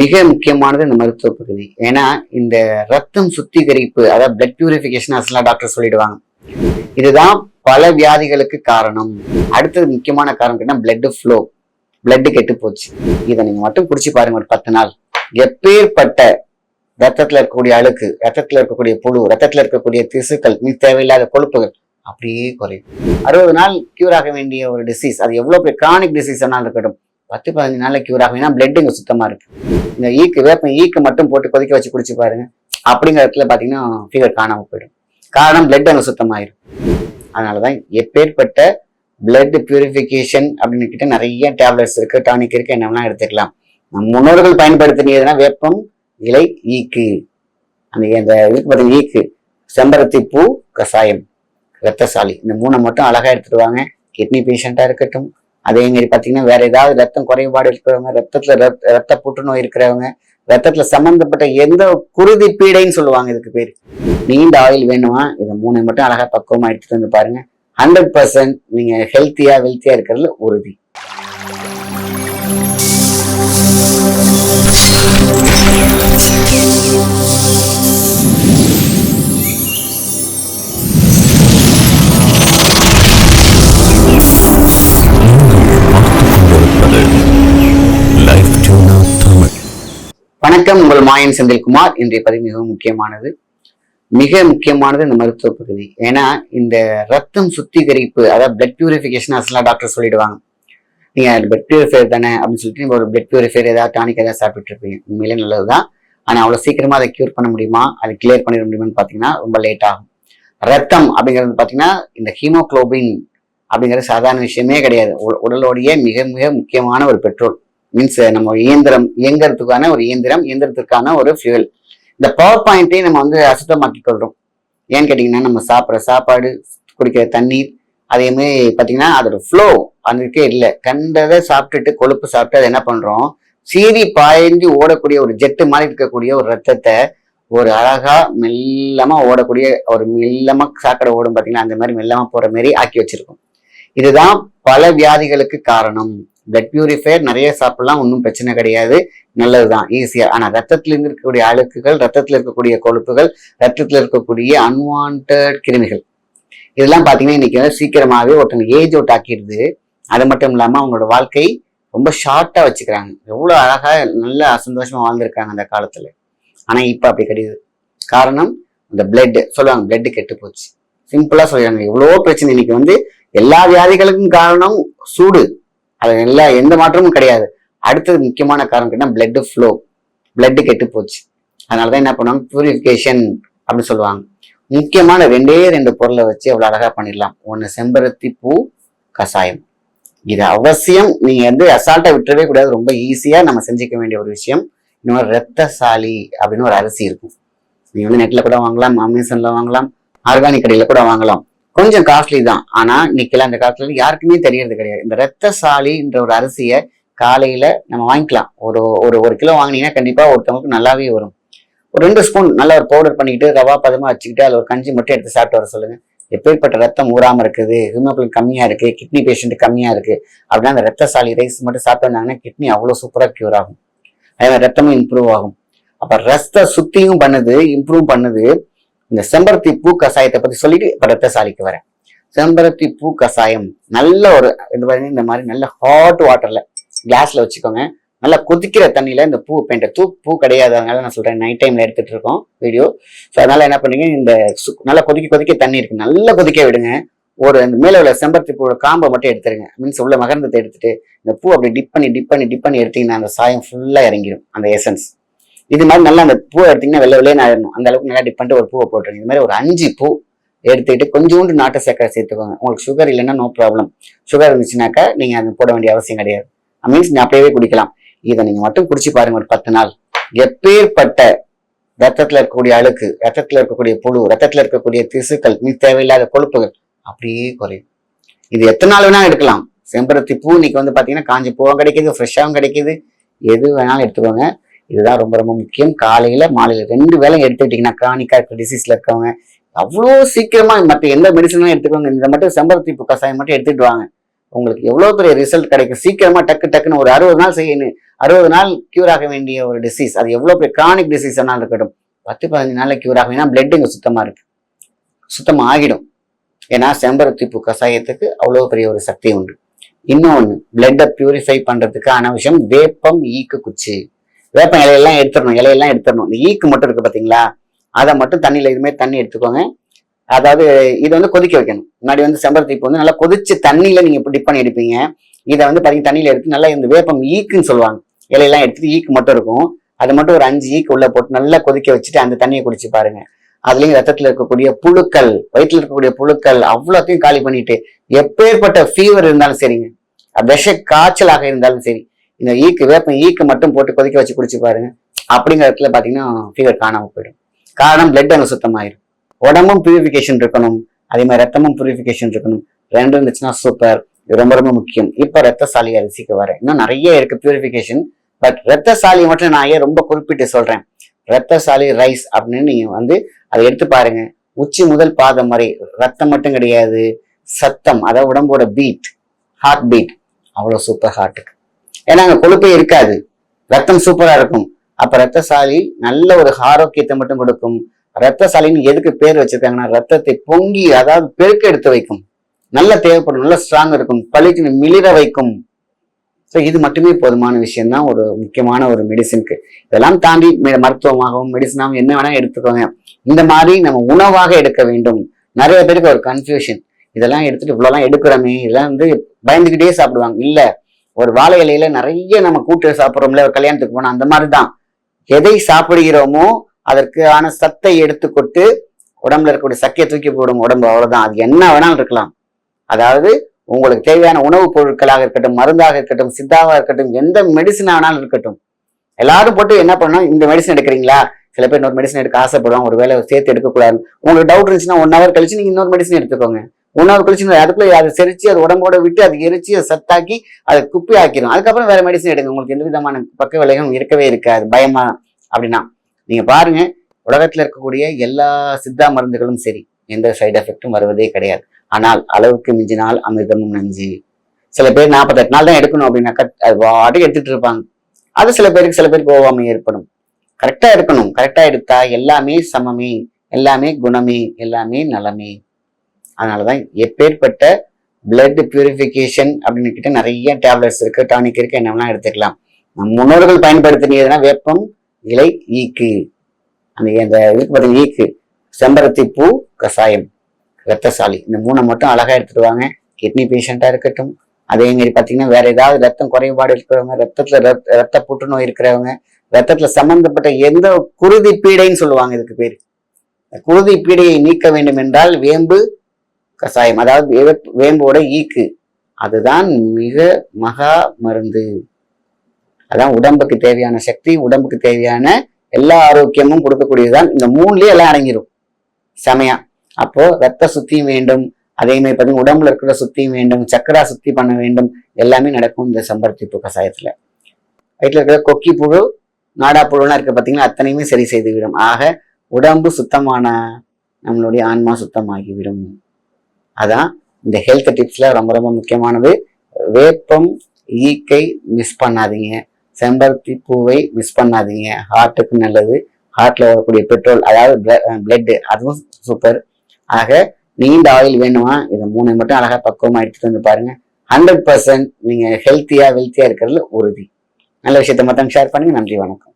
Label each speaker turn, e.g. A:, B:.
A: மிக முக்கியமானது இந்த மருத்துவ பகுதி. ஏன்னா இந்த ரத்தம் சுத்திகரிப்பு அதாவது பிளட் பியூரிஃபிகேஷன் அசலாம் டாக்டர் சொல்லிடுவாங்க. இதுதான் பல வியாதிகளுக்கு காரணம். அடுத்தது முக்கியமான காரணம் கேட்டால் பிளட் ஃப்ளோ பிளட் கெட்டு போச்சு. இதை நீங்க மட்டும் குடிச்சு பாருங்க ஒரு பத்து நாள். எப்பேற்பட்ட ரத்தத்துல இருக்கக்கூடிய அழுக்கு ரத்தத்துல இருக்கக்கூடிய புழு ரத்தத்துல இருக்கக்கூடிய திசுக்கள் மீ தேவையில்லாத கொழுப்புகள் அப்படியே குறையும். அறுபது நாள் கியூர் ஆக வேண்டிய ஒரு டிசீஸ் அது எவ்வளவு பெரிய கிரானிக் டிசீஸ் ஆனால் இருக்கட்டும் பத்து பதினஞ்சு நாளில் கியூர் ஆகும் ஏன்னா பிளட் இங்கே சுத்தமாக இருக்கு. இந்த ஈக்கு வேப்பம் ஈக்கு மட்டும் போட்டு கொதிக்க வச்சு குடிச்சு பாருங்க. அப்படிங்கிற இடத்துல பார்த்தீங்கன்னா ஃபீவர் காணாம போயிடும். காரணம் பிளட் அங்க சுத்தமாயிரும். அதனாலதான் எப்பேற்பட்ட பிளட் பியூரிஃபிகேஷன் அப்படின்னு கிட்ட நிறைய டேப்லெட்ஸ் இருக்கு டானிக் இருக்கு என்னெல்லாம் எடுத்துக்கலாம். நம் முன்னோர்கள் பயன்படுத்தினதுன்னா வேப்பம் இலை ஈக்கு. அந்த இந்த இதுக்கு பார்த்தீங்கன்னா ஈக்கு செம்பருத்தி பூ கஷாயம் ரத்தசாலி இந்த மூணை மட்டும் அழகாக எடுத்துட்டு வாங்க. கிட்னி பேஷண்ட்டாக இருக்கட்டும் அதே மாதிரி பார்த்தீங்கன்னா வேற ஏதாவது ரத்தம் குறைபாடு இருக்கிறவங்க ரத்தத்துல ரத்த புற்றுநோய் இருக்கிறவங்க ரத்தத்துல சம்பந்தப்பட்ட எந்த குருதி பீடைன்னு சொல்லுவாங்க இதுக்கு பேர். நீண்ட ஆயில் வேணுமா? இதை மூணு மட்டும் அழகா பக்குவமா எடுத்துட்டு வந்து பாருங்க. ஹண்ட்ரட் பர்சன்ட் நீங்க ஹெல்த்தியா வெல்த்தியா இருக்கிறதுல உறுதி. வணக்கம். உங்கள் மாயன் செந்தில்குமார். இன்றைய பதிவு மிகவும் முக்கியமானது. மிக முக்கியமானது இந்த மருத்துவ பகுதி. ஏன்னா இந்த ரத்தம் சுத்திகரிப்பு அதாவது பிளட் பியூரிஃபிகேஷன் அசலாக டாக்டர் சொல்லிடுவாங்க. நீங்கள் பிளட் பியூரிஃபையர் தானே அப்படின்னு சொல்லிட்டு நீங்கள் ஒரு பிளட் பியூரிஃபையர் ஏதாவது டானிக் ஏதாவது சாப்பிட்டு இருப்பீங்க உண்மையிலே நல்லதுதான். ஆனால் அவ்வளோ சீக்கிரமாக அதை க்யூர் பண்ண முடியுமா? அதை கிளியர் பண்ணிட முடியுமான்னு பார்த்தீங்கன்னா ரொம்ப லேட் ஆகும். ரத்தம் அப்படிங்கிறது பார்த்தீங்கன்னா இந்த ஹீமோக்ளோபின் அப்படிங்கிறது சாதாரண விஷயமே கிடையாது. உடலோடைய மிக மிக முக்கியமான ஒரு பெட்ரோல் மீன்ஸ் eh, நம்ம இயந்திரம் இயங்குறதுக்கான ஒரு இயந்திரம் இயந்திரத்துக்கான ஒரு ஃபியூல் இந்த பவர் பாயிண்ட்டையும் நம்ம வந்து அசுத்தமாக்கி கொள்றோம் ஏன்னு கேட்டிங்கன்னா நம்ம சாப்பிட்ற சாப்பாடு குடிக்கிற தண்ணீர் அதே மாதிரி பார்த்தீங்கன்னா அதோட ஃப்ளோ அதுக்கே இல்லை. கண்டதை சாப்பிட்டுட்டு கொழுப்பு சாப்பிட்டு அதை என்ன பண்ணுறோம் சீறி பாய்ந்து ஓடக்கூடிய ஒரு ஜெட்டு மாதிரி இருக்கக்கூடிய ஒரு ரத்தத்தை ஒரு அழகா மெல்லமா ஓடக்கூடிய ஒரு மெல்லமா சாக்கடை ஓடும் பார்த்தீங்கன்னா அந்த மாதிரி மெல்லமா போற மாதிரி ஆக்கி வச்சிருக்கோம். இதுதான் பல வியாதிகளுக்கு காரணம். பிளட் பியூரிஃபையர் நிறைய சாப்பிடலாம் ஒன்றும் பிரச்சனை கிடையாது. நல்லதுதான் தான் ஈஸியாக ஆனால் இருந்து இருக்கக்கூடிய அழுக்குகள் ரத்தத்தில் இருக்கக்கூடிய கொழுப்புகள் ரத்தத்தில் இருக்கக்கூடிய அன்வான்ட் கிருமிகள். இதெல்லாம் பார்த்தீங்கன்னா இன்னைக்கு வந்து சீக்கிரமாவே ஒருத்தங்க ஏஜ் அவுட் ஆக்கிடுது. அது மட்டும் இல்லாமல் அவங்களோட வாழ்க்கை ரொம்ப ஷார்ட்டாக வச்சுக்கிறாங்க. எவ்வளோ அழகாக நல்ல சந்தோஷமாக வாழ்ந்துருக்காங்க அந்த காலத்தில். ஆனால் இப்போ அப்படி கிடையாது. காரணம் இந்த பிளட் சொல்லுவாங்க பிளட்டு கெட்டு போச்சு. சிம்பிளாக சொல்லிடுறாங்க. எவ்வளோ பிரச்சனை. இன்னைக்கு வந்து எல்லா வியாதிகளுக்கும் காரணம் சூடு. அது எல்லா எந்த மாற்றமும் கிடையாது. அடுத்தது முக்கியமான காரணம் கேட்டால் பிளட்டு ஃப்ளோ பிளட்டு கெட்டு போச்சு. அதனாலதான் என்ன பண்ணுவாங்க? பியூரிஃபிகேஷன் அப்படின்னு சொல்லுவாங்க. முக்கியமான ரெண்டே ரெண்டு பொருளை வச்சு அவ்வளோ அழகாக பண்ணிடலாம். ஒன்று செம்பருத்தி பூ கஷாயம் இது அவசியம். நீங்கள் வந்து அசால்ட்டாக விட்டுறவே கூடாது. ரொம்ப ஈஸியாக நம்ம செஞ்சுக்க வேண்டிய ஒரு விஷயம். இன்னொரு ரத்தசாலி அப்படின்னு ஒரு அரிசி இருக்கும். நீங்கள் வந்து நெட்டில் கூட வாங்கலாம் அமேசானில் வாங்கலாம் ஆர்கானிக் கடையில் கூட வாங்கலாம். கொஞ்சம் காஸ்ட்லி தான். ஆனா இன்னைக்கெல்லாம் அந்த காலத்துல யாருக்குமே தெரியறது கிடையாது. இந்த ரத்தசாலின்ற ஒரு அரிசியை காலையில நம்ம வாங்கிக்கலாம். ஒரு ஒரு ஒரு கிலோ வாங்கினீங்கன்னா கண்டிப்பா ஒருத்தவங்களுக்கு நல்லாவே வரும். ஒரு ரெண்டு ஸ்பூன் நல்லா ஒரு பவுடர் பண்ணிக்கிட்டு ரவா பதமா வச்சுக்கிட்டு அதில் ஒரு கஞ்சி மட்டும் எடுத்து சாப்பிட்டு வர சொல்லுங்க. எப்பேற்பட்ட ரத்தம் ஊறாம இருக்குது ஹிமோகுளோபின் கம்மியா இருக்கு கிட்னி பேஷண்ட் கம்மியா இருக்கு அப்படின்னா அந்த ரத்தசாலி ரைஸ் மட்டும் சாப்பிட்டு வந்தாங்கன்னா கிட்னி அவ்வளோ சூப்பரா கியூர் ஆகும். அதே மாதிரி ரத்தமும் இம்ப்ரூவ் ஆகும். அப்ப ரத்த சுத்தியும் பண்ணுது இம்ப்ரூவ் பண்ணுது. இந்த செம்பருத்தி பூ கஷாயத்தை பத்தி சொல்லிட்டு படத்தை ரத்தசாலிக்கு வரேன். செம்பருத்தி பூ கஷாயம் நல்ல ஒரு இது பாருங்க இந்த மாதிரி நல்ல ஹாட் வாட்டர்ல கிளாஸ்ல வச்சுக்கோங்க. நல்லா கொதிக்கிற தண்ணியில இந்த பூ பெயிண்ட தூ பூ கிடையாது. அதனால நான் சொல்றேன் நைட் டைம்ல எடுத்துட்டு இருக்கோம் வீடியோ ஸோ அதனால என்ன பண்ணுங்க இந்த சு- நல்லா கொதிக்க கொதிக்க தண்ணி இருக்கு. நல்லா கொதிக்க விடுங்க. ஒரு அந்த மேலே உள்ள செம்பருத்தி பூவோட காம்பை மட்டும் எடுத்துருங்க. மீன்ஸ் உள்ள மகரந்தத்தை எடுத்துட்டு இந்த பூ அப்படி டிப் பண்ணி டிப் பண்ணி டிப் பண்ணி எடுத்தீங்கன்னா அந்த சாயம் ஃபுல்லாக இறங்கிடும் அந்த எசன்ஸ் இது மாதிரி நல்லா அந்த பூவை எடுத்தீங்கன்னா வெள்ளை வெள்ளையே ஆயிடணும் அந்த அளவுக்கு நல்லா டிப் பண்ணிட்டு ஒரு பூவை போட்டுருங்க. இது மாதிரி ஒரு அஞ்சு பூ எடுத்துக்கிட்டு கொஞ்சோண்டு நாட்டு சர்க்கரை சேர்த்துக்கோங்க. உங்களுக்கு சுகர் இல்லைன்னா நோ ப்ராப்ளம் சுகர் இருந்துச்சுனாக்கா நீங்கள் அது போட வேண்டிய அவசியம் கிடையாது. மீன்ஸ் நீங்க அப்படியே குடிக்கலாம். இதை நீங்கள் மட்டும் குடிச்சு பாருங்க ஒரு பத்து நாள். எப்பேற்பட்ட ரத்தத்தில் இருக்கக்கூடிய அழுக்கு ரத்தத்தில் இருக்கக்கூடிய புழு ரத்தத்தில் இருக்கக்கூடிய திசுக்கள் மீன் தேவையில்லாத கொழுப்புகள் அப்படியே குறையும். இது எத்தனை நாள் வேணாலும் எடுக்கலாம். செம்பருத்தி பூ இன்னைக்கு வந்து பார்த்தீங்கன்னா காஞ்சி பூவும் கிடைக்குது ஃப்ரெஷ்ஷாகவும் கிடைக்குது. எது வேணாலும் எடுத்துக்கோங்க. இதுதான் ரொம்ப ரொம்ப முக்கியம். காலையில மாலையில ரெண்டு வேளையும் எடுத்துக்கிட்டீங்கன்னா கிரானிக்கா இருக்க டிசீஸ்ல இருக்கவங்க அவ்வளோ சீக்கிரமா மற்ற எந்த மெடிசனும் எடுத்துக்கோங்க. இந்த மட்டும் செம்பருத்தி பூ கஷாயம் மட்டும் எடுத்துட்டு வாங்க. உங்களுக்கு எவ்வளோ பெரிய ரிசல்ட் கிடைக்கும்? சீக்கிரமா டக்கு டக்குன்னு ஒரு அறுபது நாள் செய்யணும். அறுபது நாள் கியூர் ஆக வேண்டிய ஒரு டிசீஸ் அது எவ்வளோ பெரிய கிரானிக் டிசீஸ் ஆனாலும் இருக்கட்டும். பத்து பதினஞ்சு நாளில் கியூர் ஆகும் ஏன்னா பிளட் இங்கே சுத்தமாக இருக்கு. சுத்தமாக ஆகிடும். ஏன்னா செம்பருத்தி பூ கஷாயத்துக்கு அவ்வளோ பெரிய ஒரு சக்தி உண்டு. இன்னொன்று பிளட்டை பியூரிஃபை பண்ணுறதுக்கான விஷயம் வேப்பம் ஈக்கு குச்சி. வேப்பம் இலையெல்லாம் எடுத்துடணும் இலையெல்லாம் எடுத்துடணும். இந்த ஈக்கு மட்டும் இருக்கு பார்த்தீங்களா அதை மட்டும் தண்ணியில் இதுமாரி தண்ணி எடுத்துக்கோங்க. அதாவது இதை வந்து கொதிக்க வைக்கணும். முன்னாடி வந்து செம்பருத்தி பூ வந்து நல்லா கொதிச்சு தண்ணியில் நீங்கள் இப்போ டிப் பண்ணி எடுப்பீங்க. இதை வந்து பாத்தீங்க தண்ணியில் எடுத்து நல்லா இந்த வேப்பம் ஈக்குன்னு சொல்லுவாங்க. இலையெல்லாம் எடுத்துட்டு ஈக்கு மட்டும் இருக்கும். அது மட்டும் ஒரு அஞ்சு ஈக்கு உள்ளே போட்டு நல்லா கொதிக்க வச்சுட்டு அந்த தண்ணியை குடிச்சு பாருங்க. அதுலேயும் ரத்தத்தில் இருக்கக்கூடிய புழுக்கள் வயிற்றுல இருக்கக்கூடிய புழுக்கள் அவ்வளோத்தையும் காலி பண்ணிட்டு எப்பேற்பட்ட ஃபீவர் இருந்தாலும் சரிங்க. விஷ காய்ச்சலாக இருந்தாலும் சரி. இந்த ஈக்கு வேப்பம் ஈக்கு மட்டும் போட்டு கொதிக்க வச்சு குடிச்சு பாருங்க. அப்படிங்கிற இடத்துல பார்த்தீங்கன்னா ஃபீவர் காணாமல் போயிடும். காரணம் பிளட் அங்கே சுத்தமாயிரும். உடம்பும் பியூரிஃபிகேஷன் இருக்கணும். அதே மாதிரி ரத்தமும் பியூரிஃபிகேஷன் இருக்கணும். ரெண்டும் இருந்துச்சுன்னா சூப்பர் இது ரொம்ப ரொம்ப முக்கியம். இப்ப ரத்தசாலி அரிசிக்கு வரேன் இன்னும் நிறைய இருக்கு பியூரிஃபிகேஷன் பட் ரத்தசாலி மட்டும் நான் ஏன் ரொம்ப குறிப்பிட்டு சொல்றேன்? ரத்தசாலி ரைஸ் அப்படின்னு நீங்க வந்து அதை எடுத்து பாருங்க. உச்சி முதல் பாதம் வரை ரத்தம் மட்டும் கிடையாது. சத்தம் அதாவது உடம்போட பீட் ஹார்ட் பீட் அவ்வளோ சூப்பர் ஹார்ட்டுக்கு ஏன்னா அங்க கொழுப்பே இருக்காது. ரத்தம் சூப்பரா இருக்கும். அப்ப ரத்தசாலி நல்ல ஒரு ஆரோக்கியத்தை மட்டும் கொடுக்கும். ரத்தசாலின்னு எதுக்கு பேர் வச்சிருக்காங்கன்னா ரத்தத்தை பொங்கி அதாவது பெருக்க எடுத்து வைக்கும். நல்ல தேவைப்படும் நல்ல ஸ்ட்ராங் இருக்கும். பளிச்சுன்னு மிளிர வைக்கும். ஸோ இது மட்டுமே போதுமான விஷயம் தான் ஒரு முக்கியமான ஒரு மெடிசினுக்கு இதெல்லாம் தாண்டி மருத்துவமாகவும் மெடிசனாகவும் என்ன வேணா எடுத்துக்கோங்க. இந்த மாதிரி நம்ம உணவாக எடுக்க வேண்டும். நிறைய பேருக்கு ஒரு கன்ஃபியூஷன் இதெல்லாம் எடுத்துட்டு இவ்வளோலாம் எடுக்கிறோமே இதெல்லாம் வந்து பயந்துக்கிட்டே சாப்பிடுவாங்க. இல்லை ஒரு வாழை இலையில நிறைய நம்ம கூட்டு சாப்பிட்றோம்ல ஒரு கல்யாணத்துக்கு போனா அந்த மாதிரி தான் எதை சாப்பிடுகிறோமோ அதற்கான சத்தை எடுத்துக்கொண்டு உடம்புல இருக்கக்கூடிய சக்கையை தூக்கி போடும் உடம்பு அவ்வளோதான் அது என்ன வேணாலும் இருக்கலாம். அதாவது உங்களுக்கு தேவையான உணவுப் பொருட்களாக இருக்கட்டும் மருந்தாக இருக்கட்டும் சித்தாவாக இருக்கட்டும் எந்த மெடிசனாக வேணாலும் இருக்கட்டும். எல்லாரும் போட்டு என்ன பண்ணணும் இந்த மெடிசன் எடுக்கிறீங்களா? சில பேர் இன்னொரு மெடிசன் எடுக்க ஆசைப்படுவாங்க ஒரு வேலை சேர்த்து எடுக்கக்கூடாது உங்களுக்கு டவுட் இருந்துச்சுன்னா ஒன் ஹவர் கழிச்சு நீங்கள் இன்னொரு மெடிசன் எடுத்துக்கோங்க. உணவு ஹவர் கழிச்சு அதுக்குள்ள அதை செரிச்சு அது உடம்போட விட்டு அது எரிச்சு அதை சத்தாக்கி அதை குப்பி ஆக்கிடும் அதுக்கப்புறம் வேற மெடிசன் எடுங்க. உங்களுக்கு எந்த விதமான பக்க விளைவும் இருக்கவே இருக்காது. பயமா அப்படின்னா. நீங்க பாருங்க. உலகத்துல இருக்கக்கூடிய எல்லா சித்தா மருந்துகளும் சரி. எந்த சைடு எஃபெக்டும் வருவதே கிடையாது. ஆனால் அளவுக்கு மிஞ்சினால் அமிர்தமும் நஞ்சு. சில பேர் நாற்பத்தெட்டு நாள் தான் எடுக்கணும் அப்படின்னாக்கா அது வாட்டுக்கு எடுத்துட்டு இருப்பாங்க. அது சில பேருக்கு சில பேருக்கு ஓவாமை ஏற்படும். கரெக்டா எடுக்கணும். கரெக்டா எடுத்தா எல்லாமே சமமே எல்லாமே குணமே எல்லாமே நலமே. அதனாலதான் எப்பேற்பட்ட பிளட் பியூரிஃபிகேஷன் அப்படின்னு கிட்ட நிறைய டேப்லெட்ஸ் இருக்கு டானிக் இருக்கு என்ன எடுத்துக்கலாம். நம் முன்னோர்கள் பயன்படுத்தினதுன்னா வேப்பம் இலை ஈக்கு. அந்த அந்த இதுக்கு பார்த்தீங்க ஈக்கு செம்பருத்தி பூ கஷாயம் ரத்தசாலி இந்த மூணை மட்டும் அழகா எடுத்துடுவாங்க கிட்னி பேஷண்டா இருக்கட்டும். அதே மாதிரி பார்த்தீங்கன்னா வேற ஏதாவது ரத்தம் குறைபாடு இருக்கிறவங்க ரத்தத்துல ரத்த ரத்த புற்றுநோய் இருக்கிறவங்க ரத்தத்துல சம்பந்தப்பட்ட எந்த குருதி பீடைன்னு சொல்லுவாங்க இதுக்கு பேர். குருதி பீடையை நீக்க வேண்டும் என்றால் வேம்பு கஷாயம் அதாவது வேம்போட ஈக்கு. அதுதான் மிக மகா மருந்து. அதான் உடம்புக்கு தேவையான சக்தி உடம்புக்கு தேவையான எல்லா ஆரோக்கியமும் கொடுக்கக்கூடியதுதான். இந்த மூணுலயே எல்லாம் அடங்கிடும் செமையா. அப்போ ரத்த சுத்தியும் வேண்டும். அதே மாதிரி பார்த்தீங்கன்னா உடம்புல இருக்கிற சுத்தியும் வேண்டும். சக்கரா சுத்தி பண்ண வேண்டும். எல்லாமே நடக்கும் இந்த சம்பர்த்திப்பு கஷாயத்துல வயிற்றுல இருக்கிற கொக்கி புழு நாடா புழுலாம் இருக்க பார்த்தீங்கன்னா அத்தனையுமே சரி செய்துவிடும். ஆக உடம்பு சுத்தமான நம்மளுடைய ஆன்மா சுத்தமாகிவிடும். அதான் இந்த ஹெல்த் டிப்ஸில் ரொம்ப ரொம்ப முக்கியமானது. வேப்பம் ஈக்கை மிஸ் பண்ணாதீங்க. செம்பருத்தி பூவை மிஸ் பண்ணாதீங்க. ஹார்ட்டுக்கு நல்லது. ஹார்ட்டில் வரக்கூடிய பெட்ரோல் அதாவது பிளட்டு அதுவும் சூப்பர் ஆக நீண்ட ஆயில் வேணுமா? இதை மூணு மட்டும் அழகாக பக்குவமாக எடுத்துட்டு வந்து பாருங்கள் ஹண்ட்ரட் பர்சன்ட் நீங்கள் ஹெல்த்தியாக வெல்த்தியாக இருக்கிறதுல உறுதி. நல்ல விஷயத்த மொத்தம் ஷேர் பண்ணுங்கள் நன்றி வணக்கம்.